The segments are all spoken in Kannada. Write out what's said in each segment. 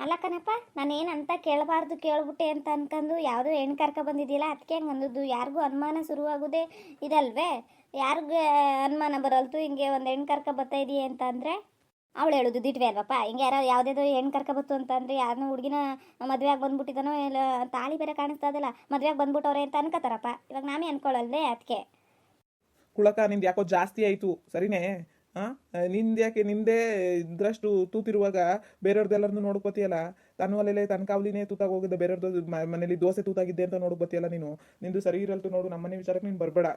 ಅಲ್ಲ ಕಣಪ್ಪ, ನಾನೇನು ಅಂತ ಕೇಳಬಾರ್ದು, ಕೇಳ್ಬಿಟ್ಟೆ ಅಂತ ಅನ್ಕೊಂಡು ಯಾವುದೋ ಹೆಣ್ಣು ಕರ್ಕ ಬಂದಿದ್ದಿಲ್ಲ ಅದಕ್ಕೆ ಹೆಂಗೆ ಅಂದದ್ದು ಯಾರಿಗೂ ಅನುಮಾನ ಶುರುವಾಗೋದೇ ಇದಲ್ವೇ? ಯಾರಿಗೆ ಅನುಮಾನ ಬರಲ್ತು, ಹಿಂಗೆ ಒಂದು ಹೆಣ್ಣು ಕರ್ಕ ಬರ್ತಾ ಇದೆಯಾ ಅಂತ ಅಂದರೆ? ಅವಳು ಹೇಳೋದು ದಿಟ್ವೆ ಅಲ್ವಪ್ಪ? ಹಿಂಗೆ ಯಾರೋ ಯಾವುದೇದೋ ಹೆಣ್ಣು ಕರ್ಕ ಬತ್ತು ಅಂತಂದರೆ ಯಾರನ್ನೂ ಹುಡುಗಿನ ಮದುವೆಯಾಗಿ ಬಂದ್ಬಿಟ್ಟಿದ್ದಾನೋ ಇಲ್ಲ, ತಾಳಿ ಬೇರೆ ಕಾಣಿಸ್ತಾ ಇದಲ್ಲ ಮದುವೆಯಾಗಿ ಬಂದ್ಬಿಟ್ಟವ್ರೆ ಅಂತ ಅನ್ಕೋತಾರಪ್ಪ ಇವಾಗ ನಾನೇ ಅನ್ಕೊಳ್ಳಲ್ವೇ ಅದಕ್ಕೆ ಕುಳಕ, ನಿಂದು ಯಾಕೋ ಜಾಸ್ತಿ ಆಯಿತು. ಸರಿನೇ? ಹಾಂ ನಿಂದು ಯಾಕೆ ನಿಂದೇ ಇದ್ರಷ್ಟು ತೂತಿರುವಾಗ ಬೇರೆಯವ್ರದ್ದೆಲ್ಲರನ್ನು ನೋಡ್ಕೋತಿಯಲ್ಲ ತನ್ನ ಒಲೆಲೆ ತನ್ನ ಕಾವಲಿನೇ ತೂತಾಗಿ ಹೋಗಿದ್ದೆ ಬೇರೆಯವ್ರದ್ದು ಮನೇಲಿ ದೋಸೆ ತೂತಾಗಿದ್ದೆ ಅಂತ ನೋಡ್ಕೋತಿಯಲ್ಲ ನೀನು? ನಿಂದು ಸರಿ ಇರಲ್ತು ನೋಡು, ನಮ್ಮನೆ ವಿಚಾರಕ್ಕೆ ನೀನು ಬರಬೇಡ.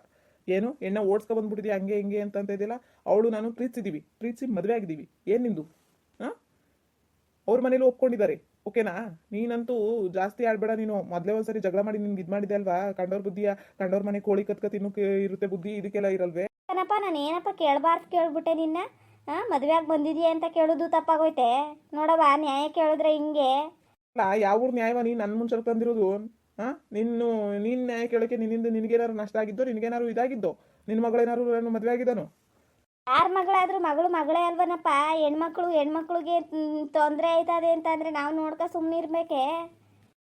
ಏನು? ಎಣ್ಣೆ ಓಡಿಸ್ಕೊ ಬಂದ್ಬಿಟ್ಟಿದ್ಯಾ ಹಂಗೆ ಹಿಂಗೆ ಅಂತ ಅಂತ ಇದೆಯಲ್ಲ? ಅವಳು ನಾನು ಪ್ರೀತಿಸಿದ್ದೀವಿ ಪ್ರೀತಿಸಿ ಮದುವೆ ಆಗಿದ್ದೀವಿ ಏನು ನಿಂದು? ಹಾಂ ಅವ್ರ ಮನೇಲಿ ಒಪ್ಕೊಂಡಿದ್ದಾರೆ. ಓಕೆನಾ? ನೀನಂತೂ ಜಾಸ್ತಿ ಆಡ್ಬೇಡ ನೀನು. ಮೊದಲೇ ಒಂದ್ಸರಿ ಜಗಳ ಮಾಡಿ ನಿನ್ಗೆ ಇದು ಮಾಡಿದೆ ಅಲ್ವಾ? ಕಂಡೋರ್ ಬುದ್ಧಿಯ ಕಂಡೋರ್ ಮನೆ ಕೋಳಿ ಕತ್ಕ ತಿನ್ನೋಕೆ ಇರುತ್ತೆ ಬುದ್ಧಿ, ಇದಕ್ಕೆಲ್ಲ ಇರಲ್ವೇ? ಕಣಪ್ಪ ನಾನು ಏನಪ್ಪ ಕೇಳಬಾರ್ದು ಕೇಳಿಬಿಟ್ಟೆ ನಿನ್ನ? ಹಾಂ ಮದುವೆಯಾಗಿ ಬಂದಿದೀಯ ಅಂತ ಕೇಳೋದು ತಪ್ಪಾಗೋಯ್ತೆ. ನೋಡವ್ವ ನ್ಯಾಯ ಕೇಳಿದ್ರೆ ಹಿಂಗೆ. ಅಲ್ಲ ಯಾವ ಊರ್ ನ್ಯಾಯವ? ನೀನು ನನ್ನ ಮುಂಚೆ ತಂದಿರೋದು. ಹಾಂ ನಿನ್ನ ನೀನು ನ್ಯಾಯ ಕೇಳೋಕೆ ನಿನ್ನಿಂದ ನಿನಗೇನಾದ್ರು ನಷ್ಟ ಆಗಿದ್ದೋ ನಿನಗೇನಾದ್ರು ಇದಾಗಿದ್ದೋ? ನಿನ್ನ ಮಗಳೇನಾದ್ರು ನಾನು ಮದುವೆ ಆಗಿದ್ದಾನು? ಯಾರ ಮಗಳಾದ್ರೂ ಮಗಳು ಮಗಳೇ ಅಲ್ವನಪ್ಪ. ಹೆಣ್ಮಕ್ಳು ಹೆಣ್ಮಕ್ಳಿಗೆ ತೊಂದರೆ ಆಯ್ತದೆ ಅಂತಂದ್ರೆ ನಾವು ನೋಡ್ಕ ಸುಮ್ಮನೆ ಇರ್ಬೇಕೆ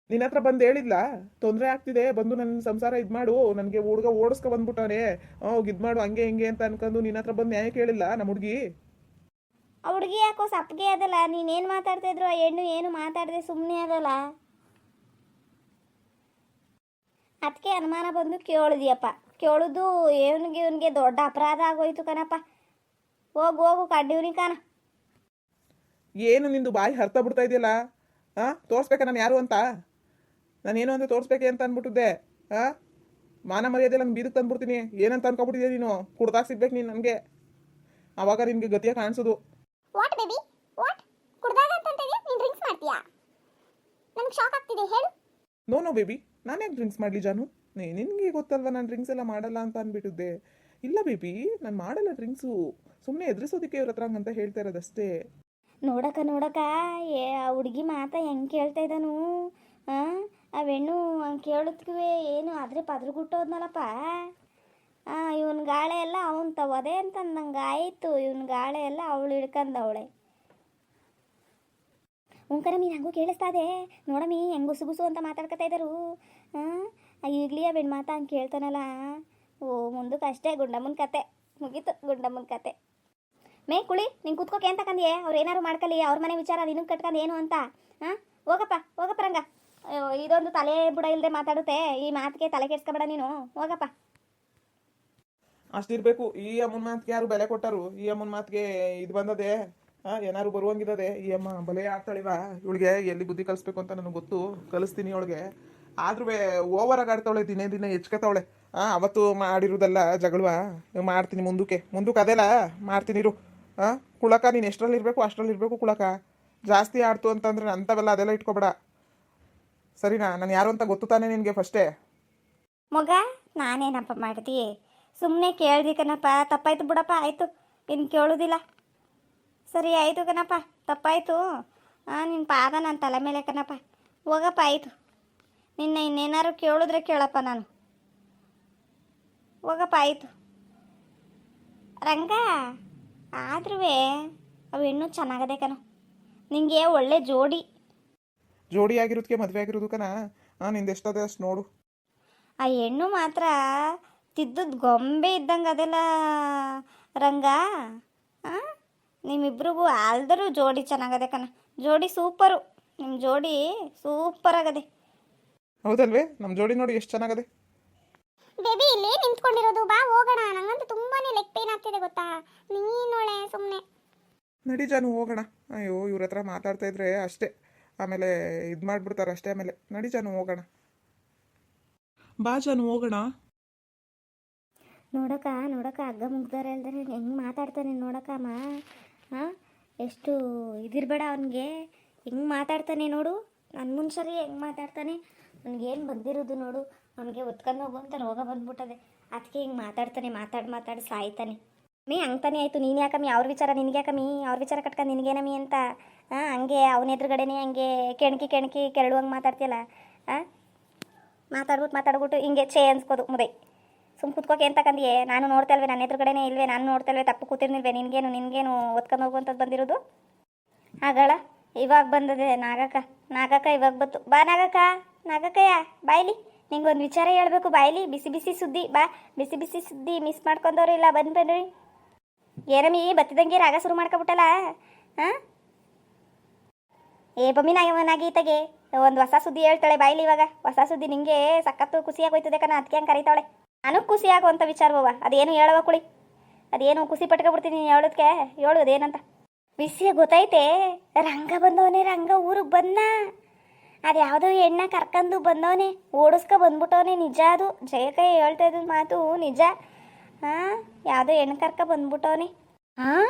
ನಿನ್ನ ಹತ್ರ ಬಂದು ಹೇಳಿದ್ಲಾ? ತೊಂದರೆ ಆಗ್ತಿದೆ ಬಂದು ನನ್ನ ಸಂಸಾರ ಇದು ಮಾಡು ನನಗೆ ಹುಡುಗ ಓಡಿಸ್ಕೊ ಬಂದ್ಬಿಟ್ಟವನೇ. ಹೋಗಿ ಇದು ಮಾಡು ಹಂಗೆ ಹಿಂಗೆ ಅಂತ ಅನ್ಕೊಂಡು ನಿನ್ನ ಹತ್ರ ಬಂದು ನ್ಯಾಯ ಕೇಳಿಲ್ಲ ನಮ್ಮ ಹುಡುಗಿ? ಆ ಹುಡುಗಿ ಯಾಕೋ ಸಪ್ಪಗೆ ಅದಲ್ಲ ನೀನೇನು ಮಾತಾಡ್ತಾ ಇದ್ರು ಆ ಹೆಣ್ಣು ಏನು ಮಾತಾಡಿದೆ ಸುಮ್ಮನೆ ಅದಲ್ಲ. ಅದಕ್ಕೆ ಅನುಮಾನ ಬಂದು ಕೇಳಿದ್ಯಪ್ಪ. ಕೇಳಿದ್ದು ಇವನಿಗೆ ಇವನಿಗೆ ದೊಡ್ಡ ಅಪರಾಧ ಆಗೋಯ್ತು ಕಣಪ್ಪ. ಹೋಗು ಹೋಗು ಕಡ್ಡಿವ್ನಿ ಕಾಣ. ಏನು ನಿಂದು ಬಾಯಿ ಹರ್ತ ಬಿಡ್ತಾ ಇದೆಯಲ್ಲ? ಹಾಂ ತೋರಿಸ್ಬೇಕಾ ನಾನು ಯಾರು ಅಂತ? ನಾನೇನು ಅಂತ ತೋರಿಸ್ಬೇಕೆ ಅಂತ ಅಂದ್ಬಿಟ್ಟಿದ್ದೆ. ಹಾಂ ಮಾನ ಮರ್ಯಾದೆ ನಾನು ಬೀದಕ್ಕೆ ತಂದ್ಬಿಡ್ತೀನಿ. ಏನಂತ ಅನ್ಕೊಬಿಟ್ಟಿದ್ಯಾ ನೀನು? ಕುಡ್ದಾಗ ಸಿಗ್ಬೇಕು ನೀನು ನನಗೆ ಆವಾಗ ನಿನಗೆ ಗತಿಯ ಕಾಣಿಸೋದು. ವಾಟ್ ಬೇಬಿ ವಾಟ್ ಕುಡ್ದಾಗ ಅಂತಂತೀವಿ ನೀನು ಡ್ರಿಂಕ್ಸ್ ಮಾಡ್ತೀಯಾ? ನನಗೆ ಶಾಕ್ ಆಗ್ತಿದೆ. ಹೇಳು. ನೋ ನೋ ಬೇಬಿ ನಾನು ಯಾಕೆ ಡ್ರಿಂಕ್ಸ್ ಮಾಡಲಿ ಜಾನು? ನೀ ನಿನಗೆ ಗೊತ್ತಲ್ವಾ ನಾನು ಡ್ರಿಂಕ್ಸ್ ಎಲ್ಲ ಮಾಡಲ್ಲ ಅಂತ ಅಂದ್ಬಿಟ್ಟಿದ್ದೆ ಇಲ್ಲ ಬೇಬಿ ನಾನು ಮಾಡಲ್ಲ ಡ್ರಿಂಕ್ಸು ಸುಮ್ಮನೆ ಎದುರಿಸೋದಕ್ಕೆ ಇವ್ರ ಹತ್ರ ಅಂತ ಹೇಳ್ತಾ ಇರೋದಷ್ಟೇ. ನೋಡಕ ನೋಡಕ ಏ ಆ ಹುಡುಗಿ ಮಾತ ಹೆಂಗೆ ಕೇಳ್ತಾ ಇದ್ದಾನು? ಹಾಂ ಆ ಹೆಣ್ಣು ಹಂಗೆ ಕೇಳೋದ್ಕುವೆ, ಏನು ಆದ್ರೆ ಪದ್ರಗುಟ್ಟೋದ್ನಲ್ಲಪ್ಪ. ಗುಟ್ಟೋದ್ನಲ್ಲಪ್ಪ ಇವನ್ ಗಾಳೆ ಎಲ್ಲ ಅವನ್ ತವದೆ ಅಂತ ನಂಗೆ ಆಯಿತು. ಇವನ ಗಾಳೆ ಎಲ್ಲ ಅವಳು ಹಿಡ್ಕಂದವಳೆ ಉಂಕರಮಿ ನಂಗೂ ಕೇಳಿಸ್ತಾ ಇದೆ. ನೋಡಮಿ ಹೆಂಗ್ ಗುಸು ಗುಸು ಅಂತ ಮಾತಾಡ್ಕೊತಾ ಇದ್ದಾರು ಹಾಂ ಈಗಲೇ ಆ ಬೆಣ್ಣು ಮಾತ ಹಂಗೆ ಕೇಳ್ತಾನಲ್ಲ. ಓ ಮುಂದಕ್ಕೆ ಅಷ್ಟೇ ಗುಂಡಮ್ಮನ ಕತೆ. ಮುಗೀತು ಗುಂಡಮ್ಮನ ಕತೆ. ಮೇ, ಕುಳಿ, ನೀನು ಕೂತ್ಕೋಕೆ ಅಂತ ಕಂದಿಯೇ? ಅವ್ರು ಏನಾರು ಮಾಡ್ಕಲಿ, ಅವ್ರ ಮನೆ ವಿಚಾರ ನಿನಗೆ ಕಟ್ಕೊಂಡು ಏನು ಅಂತ. ಹಾಂ ಹೋಗಪ್ಪ ಹೋಗಪ್ಪ ರಂಗ. ಇದೊಂದು ತಲೆ ಬುಡ ಇಲ್ಲದೆ ಮಾತಾಡುತ್ತೆ. ಈ ಮಾತಿಗೆ ತಲೆ ಕೆಡ್ಸ್ಕೊಬೇಡ ನೀನು. ಹೋಗಪ್ಪ. ಅಷ್ಟಿರ್ಬೇಕು ಈ ಅಮ್ಮನ ಮಾತಿಗೆ ಯಾರು ಬೆಲೆ ಕೊಟ್ಟರು? ಈ ಅಮ್ಮನ ಮಾತಿಗೆ ಇದು ಬಂದದೆ. ಏನಾರು ಬರುವಂಗಿದ್ದದೆ ಈ ಅಮ್ಮ ಬಲೆ ಆಡ್ತಾಳಿವ. ಇವಳಿಗೆ ಎಲ್ಲಿ ಬುದ್ಧಿ ಕಲಿಸ್ಬೇಕು ಅಂತ ನನಗೆ ಗೊತ್ತು. ಕಲಿಸ್ತೀನಿ ಅವಳಿಗೆ. ಆದ್ರೂ ಓವರ್ ಆಡ್ತಾವಳೆ, ದಿನೇ ದಿನೇ ಹೆಚ್ಕತಾವಳೆ ಹಾಂ ಅವತ್ತು ಮಾಡಿರೋದಲ್ಲ ಜಗಳವ. ಮಾಡ್ತೀನಿ ಮುಂದಕ್ಕೆ. ಮುಂದಕ್ಕೆ ಅದೆಲ್ಲ ಮಾಡ್ತೀನಿ ಇರು. ಹಾಂ ಕುಳಕ ನೀನು ಎಷ್ಟರಲ್ಲಿ ಇರಬೇಕು ಅಷ್ಟರಲ್ಲಿ ಇರಬೇಕು ಕುಳಕ. ಜಾಸ್ತಿ ಆಡ್ತು ಅಂತಂದ್ರೆ ಅಂಥವೆಲ್ಲ ಅದೆಲ್ಲ ಇಟ್ಕೊಬೇಡ. ಸರಿನಾ ನಾನು ಯಾರು ಅಂತ ಗೊತ್ತು ತಾನೇ ನಿನಗೆ ಫಸ್ಟೇ ಮಗ ನಾನೇನಪ್ಪ ಮಾಡ್ತಿ ಸುಮ್ಮನೆ ಕೇಳ್ದಿ ಕಣಪ್ಪ, ತಪ್ಪಾಯ್ತು ಬಿಡಪ್ಪ, ಆಯಿತು. ಇನ್ನು ಕೇಳೋದಿಲ್ಲ. ಸರಿ, ಆಯಿತು ಕಣಪ್ಪ, ತಪ್ಪಾಯಿತು. ಹಾಂ ನಿನ್ನ ಪಾದ ನನ್ನ ತಲೆ ಮೇಲೆ ಕಣಪ್ಪ. ಹೋಗಪ್ಪ, ಆಯಿತು. ನಿನ್ನ ಇನ್ನೇನಾರು ಕೇಳಿದ್ರೆ ಕೇಳಪ್ಪ ನಾನು. ಹೋಗಪ್ಪ, ಆಯಿತು. ರಂಗ ಆದ್ರೂ ಅವು ಇನ್ನೂ ಚೆನ್ನಾಗದೆ ಕಣ. ನಿಂಗೆ ಒಳ್ಳೆ ಜೋಡಿ. ಜೋಡಿ ಆಗಿರೋದಕ್ಕೆ ಮದುವೆ ಆಗಿರೋದು ಕಣ. ಹಾಂ ನಿಂದು ಎಷ್ಟದೆ ಅಷ್ಟು ನೋಡು. ಆ ಹೆಣ್ಣು ಮಾತ್ರ ತಿದ್ದದ ಗೊಂಬೆ ಇದ್ದಂಗೆ ಅದೆಲ್ಲ ರಂಗ. ಆ? ನಿಮ್ಮಿಬ್ರಿಗೂ ಆಲ್ದರೂ ಜೋಡಿ ಚೆನ್ನಾಗದೆ ಕಣ. ಜೋಡಿ ಸೂಪರು. ನಿಮ್ಮ ಜೋಡಿ ಸೂಪರ್ ಆಗದೆ ಹೌದಲ್ವೇ? ನಮ್ಮ ಜೋಡಿ ನೋಡಿ ಎಷ್ಟು ಚೆನ್ನಾಗದೆ. ಬೇಬಿ ಇಲ್ಲಿ ನಿಂತ್ಕೊಂಡಿರೋದು. ಬಾ ಹೋಗೋಣ. ನಂಗಂತೂ ತುಂಬಾನೇ ಲೆಗ್ ಪೇನ್ ಆಗ್ತಿದೆ ಗೊತ್ತಾ? ನೀನೊಳೆ ಸುಮ್ಮನೆ ನಡಿ ಜಾನು ಹೋಗೋಣ. ಅಯ್ಯೋ ಇವ್ರ ಹತ್ರ ಮಾತಾಡ್ತಾ ಇದ್ರೆ ಅಷ್ಟೇ. ಆಮೇಲೆ ಇದು ಮಾಡ್ಬಿಡ್ತಾರೆ ಅಷ್ಟೇ ಆಮೇಲೆ. ನಡಿ ಜಾನು ಹೋಗೋಣ. ಬಾ ಜಾನು ಹೋಗೋಣ. ನೋಡಕ್ಕ ನೋಡಕ್ಕ ಹಗ್ಗ ಮುಗ್ದಾರ ಇಲ್ದರೆ ಹೆಂಗೆ ಮಾತಾಡ್ತಾನೆ ನೋಡಕ್ಕಮ್ಮ. ಹಾಂ ಎಷ್ಟು ಇದಿರಬೇಡ ಅವನಿಗೆ. ಹೆಂಗೆ ಮಾತಾಡ್ತಾನೆ ನೋಡು. ನನ್ನ ಮುನ್ಸರಿ ಹೆಂಗೆ ಮಾತಾಡ್ತಾನೆ. ಅವ್ನಿಗೇನು ಬಂದಿರೋದು ನೋಡು. ಅವನಿಗೆ ಒತ್ಕೊಂಡು ಹೋಗು ಅಂತ ರೋಗ ಬಂದ್ಬಿಟ್ಟದೆ. ಅದಕ್ಕೆ ಹಿಂಗೆ ಮಾತಾಡ್ತಾನೆ ಮಾತಾಡಿ ಮಾತಾಡಿ ಸಾಯ್ತಾನೆ. ಮೀ ತಾನೇ ಆಯಿತು. ನೀನು ಯಾಕಮ್ಮಿ? ಅವ್ರ ವಿಚಾರ ನಿನಗೆ ಯಾಕಮ್ಮಿ? ಅವ್ರ ವಿಚಾರ ಕಟ್ಕೊಂಡು ನಿನಗೇನಮ್ಮಿ ಅಂತ. ಹಾಂ ಹಂಗೆ ಅವನ ಎದುರುಗಡೆನೇ ಹಂಗೆ ಕೆಣಕಿ ಕೆಣಕಿ ಕೆರಳುವಂಗೆ ಮಾತಾಡ್ತಿಯಲ್ಲ ಹಾಂ ಮಾತಾಡ್ಬಿಟ್ಟು ಮಾತಾಡ್ಬಿಟ್ಟು ಹಿಂಗೆ ಛೇ ಅನ್ಸ್ಕೋದು ಮುದೈ. ಸುಮ್ ಕುತ್ಕೋಕೆ ಅಂತ ಕಂದಿಯೇ? ನಾನು ನೋಡ್ತಾ ಇಲ್ವೇ, ನನ್ನ ಎದುರುಗಡೆನೇ ಇಲ್ವೇ, ನಾನು ನೋಡ್ತಾ ಇಲ್ವೇ, ತಪ್ಪು ಕೂತಿರ್ನಿಲ್ವೇ, ನಿನಗೇನು ನಿನಗೇನು ಒತ್ಕೊಂಡು ಹೋಗುವಂಥದ್ದು ಬಂದಿರೋದು? ಆಗಳ ಇವಾಗ ಬಂದದೆ ನಾಗಕ್ಕ. ನಾಗಕ್ಕ ಇವಾಗ ಬತ್ತು ಬಾ ನಾಗಕ್ಕ, ನಾಗಕ್ಕಯ್ಯ, ಬಾಯ್ಲಿ. ನಿಂಗೆ ಒಂದು ವಿಚಾರ ಹೇಳಬೇಕು ಬಾಯ್ಲಿ. ಬಿಸಿ ಬಿಸಿ ಸುದ್ದಿ, ಬಾ. ಬಿಸಿ ಬಿಸಿ ಸುದ್ದಿ ಮಿಸ್ ಮಾಡ್ಕೊಂಡವ್ರು ಇಲ್ಲ, ಬಂದು ಬನ್ರಿ. ಏನಮ್ಮಿ ಬತ್ತಿದಂಗೆ ರಾಗ ಶುರು ಮಾಡ್ಕೊಬಿಟ್ಟಲ್ಲ ಹಾಂ ಏ ಬಮ್ಮಿನ ನಾಗಿ ಈತಗೆ ಒಂದು ಹೊಸ ಸುದ್ದಿ ಹೇಳ್ತಾಳೆ ಬಾಯ್ಲಿ ಇವಾಗ. ಹೊಸ ಸುದ್ದಿ ನಿಂಗೆ ಸಖತ್ತು ಖುಷಿಯಾಗಿ ಹೋಯ್ತದೆ ಕಣ ಅದಕ್ಕೆ ಹಂಗೆ ಕರೀತಾವಳೆ. ನಾನು ಖುಷಿ ಆಗುವಂಥ ವಿಚಾರವವ ಅದೇನು ಹೇಳವ ಕುಳಿ? ಅದೇನು ಖುಷಿ ಪಟ್ಕೊಬಿಡ್ತೀನಿ ನೀನು ಹೇಳೋದಕ್ಕೆ ಹೇಳೋದು ಏನಂತ ವಿಷಯ ಗೊತ್ತೈತೆ, ರಂಗ ಬಂದವನೇ ರಂಗ ಊರಿಗೆ ಬಂದ. ಅದು ಯಾವುದೋ ಹೆಣ್ಣ ಕರ್ಕಂದು ಬಂದವನೇ, ಓಡಿಸ್ಕೊ ಬಂದ್ಬಿಟ್ಟವನೇ ನಿಜ ಅದು. ಜಯಕೈ ಹೇಳ್ತಾ ಇದ್ದ ಮಾತು ನಿಜ. ಹಾಂ ಯಾವುದೋ ಹೆಣ್ಣು ಕರ್ಕ ಬಂದ್ಬಿಟ್ಟವನೇ. ಹಾಂ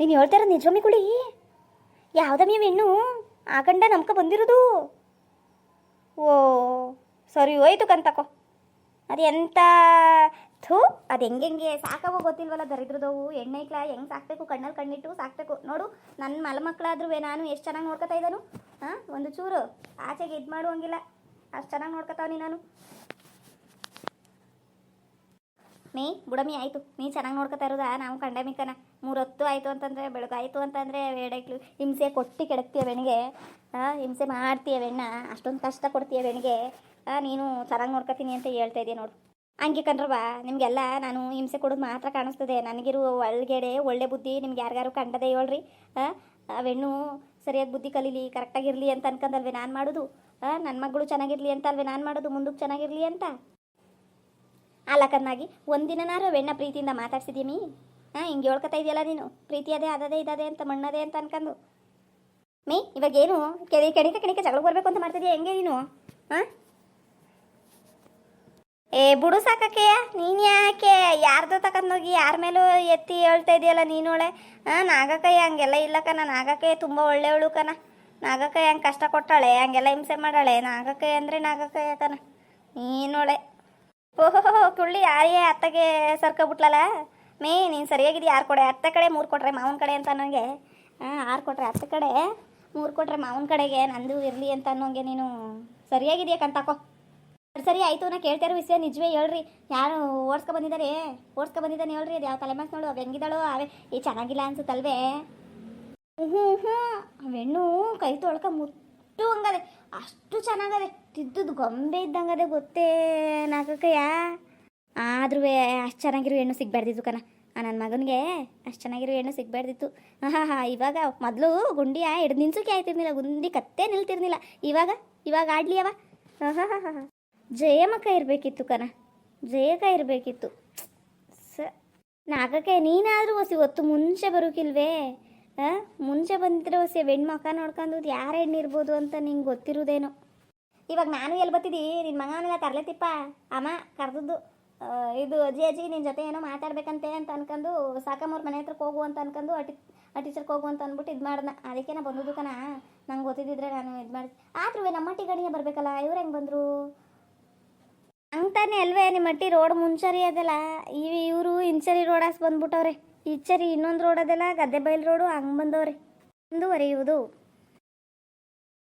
ನೀನು ಹೇಳ್ತಾ ಇರೋದು ನಿಜವಮ್ಮಿ ಕುಳಿ ಮೇವ್ ಹೆಣ್ಣು ಆ ಗಂಡ ನಮ್ಕ ಬಂದಿರೋದು? ಓ, ಸರಿ ಹೋಯ್ತು ಕಂತಕೋ. ಅದು ಎಂತ? ಥೂ, ಅದು ಹೆಂಗೆ ಸಾಕವೋ ಗೊತ್ತಿಲ್ವಲ್ಲ ದರಿದ್ರದವು. ಎಣ್ಣೆಕ್ಲ ಹೆಂಗೆ ಸಾಕ್ಬೇಕು? ಕಣ್ಣಲ್ಲಿ ಕಣ್ಣಿಟ್ಟು ಸಾಕ್ಬೇಕು. ನೋಡು ನನ್ನ ಮಲಮಕ್ಕಳಾದ್ರೂ ನಾನು ಎಷ್ಟು ಚೆನ್ನಾಗಿ ನೋಡ್ಕೊತಾ ಇದ್ದಾನು? ಹಾಂ ಒಂದು ಚೂರು ಆಚೆಗೆ ಇದು ಮಾಡುವಂಗಿಲ್ಲ. ಅಷ್ಟು ಚೆನ್ನಾಗಿ ನೋಡ್ಕೊತಾವನಿ ನಾನು. ಮೀ, ಬುಡಮಿ, ಆಯಿತು. ನೀ ಚೆನ್ನಾಗಿ ನೋಡ್ಕೊತಾ ಇರೋದಾ? ನಾವು ಕಂಡ ಮಿಕ್ಕನ ಮೂರೊತ್ತು ಆಯಿತು ಅಂತಂದರೆ ಬೆಳಗಾಯಿತು ಅಂತಂದರೆ ಬೇಡಕ್ಲು ಹಿಂಸೆ ಕೊಟ್ಟು ಕೆಡಕ್ತೀಯ ಬೆಣಿಗೆ. ಹಿಂಸೆ ಮಾಡ್ತೀಯ ಬೆಣ್ಣ. ಅಷ್ಟೊಂದು ಕಷ್ಟ ಕೊಡ್ತೀಯ ಬೆಣಿಗೆ. ನೀನು ಚೆನ್ನಾಗಿ ನೋಡ್ಕೊತೀನಿ ಅಂತ ಹೇಳ್ತಾ ಇದೆಯಾ ನೋಡು. ಹಂಗೆ ಕಂಡ್ರವ ನಿಮಗೆಲ್ಲ ನಾನು ಹಿಂಸೆ ಕೊಡೋದು ಮಾತ್ರ ಕಾಣಿಸ್ತದೆ. ನನಗಿರು ಒಳಗಡೆ, ಒಳ್ಳೆ ಬುದ್ಧಿ ನಿಮ್ಗೆ ಯಾರಿಗಾರು ಕಂಡದೆ ಹೇಳ್ರಿ ಅವೆಣ್ಣು ಸರಿಯಾಗಿ ಬುದ್ಧಿ ಕಲೀಲಿ ಕರೆಕ್ಟಾಗಿರಲಿ ಅಂತ ಅನ್ಕಂದಲ್ವೇ ನಾನು ಮಾಡೋದು? ನನ್ನ ಮಗಳು ಚೆನ್ನಾಗಿರಲಿ ಅಂತ ಅಲ್ವೇ ನಾನು ಮಾಡೋದು? ಮುಂದಕ್ಕೆ ಚೆನ್ನಾಗಿರಲಿ ಅಂತ? ಅಲ್ಲಕನ್ನಾಗಿ ಒಂದಿನನಾರು ವೆಣ್ಣ ಪ್ರೀತಿಯಿಂದ ಮಾತಾಡ್ಸಿದೀನಿ ಹಾಂ, ಹಿಂಗೆ ಹೇಳ್ಕೊತಾ ಇದೆಯಲ್ಲ ನೀನು? ಪ್ರೀತಿ ಅದೇ, ಅದದೇ, ಇದದೆ ಅಂತ ಮಣ್ಣದೇ ಅಂತ ಅನ್ಕೊಂಡು ಮೀ ಇವಾಗ ಏನು ಕೆಡಿ, ಕಣಿಕ ಕಣಿಕ ಜಗಳ ಬರಬೇಕು ಅಂತ ಮಾಡ್ತಿದ್ಯಾ ಹೆಂಗೆ ನೀನು? ಹಾಂ? ಏ, ಬುಡು ಸಾಕಕ್ಕೆಯ ನೀನು ಯಾಕೆ? ಯಾರ್ದು ತಗೊಂಡೋಗಿ ಯಾರ ಮೇಲೂ ಎತ್ತಿ ಹೇಳ್ತಾ ಇದೆಯಲ್ಲ ನೀನೊಳೆ? ಹಾಂ, ನಾಗಕ್ಕಯ್ಯ ಹಂಗೆಲ್ಲ ಇಲ್ಲ ಕಣ ನಾಗಕ್ಕಯ್ಯ ತುಂಬ ಒಳ್ಳೆಯವಳು ಕಣ. ನಾಗಕ್ಕಯ್ಯ ಹಂಗೆ ಕಷ್ಟ ಕೊಟ್ಟಾಳೆ, ಹಂಗೆಲ್ಲ ಹಿಂಸೆ ಮಾಡಾಳೆ. ನಾಗಕ್ಕಯ್ಯ ಅಂದರೆ ನಾಗಕ್ಕಯ್ಯ ಕಣ. ನೀನೊಳೆ. ಓಹೋ ಕುಳ್ಳಿ ಯಾರೇ ಅತ್ತಗೆ ಸರ್ಕೊಬಿಟ್ಲಲ್ಲ ಮೇ, ನೀನು ಸರಿಯಾಗಿದೆ ಯಾರು ಕೊಡೆ? ಅತ್ತ ಕಡೆ ಮೂರು ಕೊಟ್ರೆ ಮಾವನ ಕಡೆ ಅಂತ ನನಗೆ ಹಾಂ ಆರು ಕೊಟ್ರೆ ಅತ್ತ ಕಡೆ, ಮೂರು ಕೊಟ್ರೆ ಮಾವನ ಕಡೆಗೆ, ನಂದು ಇರಲಿ ಅಂತ ಅನ್ನೋಂಗೆ ನೀನು ಸರಿಯಾಗಿದೆಯಾ ಕಂತಾಕೋ? ಸರಿ ಆಯಿತು, ನಾ ಕೇಳ್ತಾ ವಿಷಯ ನಿಜವೇ ಹೇಳ್ರಿ. ಯಾರು ಓಡಿಸ್ಕೊ ಬಂದಿದ್ದಾರೆ? ಓಡಿಸ್ಕೊ ಬಂದಿದ್ದಾನೆ ಹೇಳ್ರಿ ಅದು ಯಾವ ತಲೆಮಾಸ್ ನೋಡು, ಅವು ಹೆಂಗಿದ್ದಾಳೋ, ಅವೇ ಈ ಚೆನ್ನಾಗಿಲ್ಲ ಅನ್ಸುತ್ತಲ್ವೇ? ಹ್ಞೂ ಹ್ಞೂ ಅವೆಣ್ಣು ಕೈ ತೊಳ್ಕ ಮುಟ್ಟು ಹಂಗದೆ, ಅಷ್ಟು ಚೆನ್ನಾಗದೆ, ತಿದ್ದದ್ದು ಗೊಂಬೆ ಇದ್ದಂಗದೆ ಗೊತ್ತೇ ನಾಗಕ್ಕಯ್ಯ. ಆದ್ರೂ ಅಷ್ಟು ಚೆನ್ನಾಗಿರೋ ಹೆಣ್ಣು ಸಿಗ್ಬಾರ್ದಿತ್ತು ಕಣ. ನನ್ನ ಮಗನಿಗೆ ಅಷ್ಟು ಚೆನ್ನಾಗಿರೋ ಹೆಣ್ಣು ಸಿಗ್ಬಾರ್ದಿತ್ತು. ಹಾಂ ಹಾಂ ಇವಾಗ ಮೊದಲು ಗುಂಡಿಯ ಹಿಡ್ದು ನಿಲ್ಸೋಕೆ ಆಯ್ತಿರ್ನಿಲ್ಲ ಗುಂಡಿ ಕತ್ತೆ ನಿಲ್ತಿರ್ನಿಲ್ಲ ಇವಾಗ ಇವಾಗ ಆಡ್ಲಿ ಅವ ಹಾಂ ಹಾಂ ಜಯಮಕ್ಕ ಇರಬೇಕಿತ್ತು ಕಣ. ಜಯಕ ಇರಬೇಕಿತ್ತು. ಸ ನಾಗಕ್ಕೆ ನೀನಾದರೂ ಹೊಸಿ ಹೊತ್ತು ಮುಂಚೆ ಬರೋಕಿಲ್ವೇ? ಮುಂಚೆ ಬಂದಿದ್ರೆ ಹೊಸಿ ಹೆಣ್ಮಕ್ಕ ನೋಡ್ಕೊಂಡು ಯಾರು ಹೆಣ್ಣಿರ್ಬೋದು ಅಂತ ನಿಂಗೆ ಗೊತ್ತಿರೋದೇನೋ. ಇವಾಗ ನಾನು ಎಲ್ಲಿ ಬರ್ತಿದ್ದಿ? ನಿನ್ನ ಮಗನೆಲ್ಲ ತರ್ಲೆತಿಪ್ಪ ಅಮ್ಮ, ಕರೆದದ್ದು. ಇದು ಅಜ್ಜಿ ಅಜ್ಜಿ ನಿನ್ನ ಜೊತೆ ಏನೋ ಮಾತಾಡ್ಬೇಕಂತೆ ಅಂತ ಅನ್ಕೊಂಡು ಸಾಕಮ್ಮವ್ರ ಮನೆ ಹತ್ರಕ್ಕೆ ಹೋಗು ಅಂತ ಅನ್ಕೊಂಡು ಅಟಿ ಟೀಚರ್ಗೆ ಹೋಗು ಅಂತ ಅಂದ್ಬಿಟ್ಟು ಇದು ಮಾಡ್ದೆ. ಅದಕ್ಕೆ ನಾ ಬಂದದ್ದು ಕಣ ನಂಗೆ ಗೊತ್ತಿದ್ದಿದ್ರೆ ನಾನು ಇದು ಮಾಡಿ ಆದ್ರೂ ನಮ್ಮ ಗಣಿಗೆ ಬರಬೇಕಲ್ಲ? ಇವ್ರು ಹೆಂಗೆ ಬಂದರು? ಅಂತಾನೆ ಅಲ್ವೇ? ನಿಮ್ಮ ಮಟ್ಟಿ ರೋಡ್ ಮುಂಚರಿ ಅದಲ್ಲ. ಈ, ಇವರು ಇಂಚರಿ ರೋಡಾಸ್ ಬಂದ್ಬಿಟ್ಟವ್ರೆ. ಈಚರಿ ಇನ್ನೊಂದು ರೋಡ್ ಅದೆಲ್ಲ ಗದ್ದೆ ಬಯಲು ರೋಡು ಹಂಗೆ ಬಂದವ್ರಿ. ಮುಂದುವರಿಯುವುದು.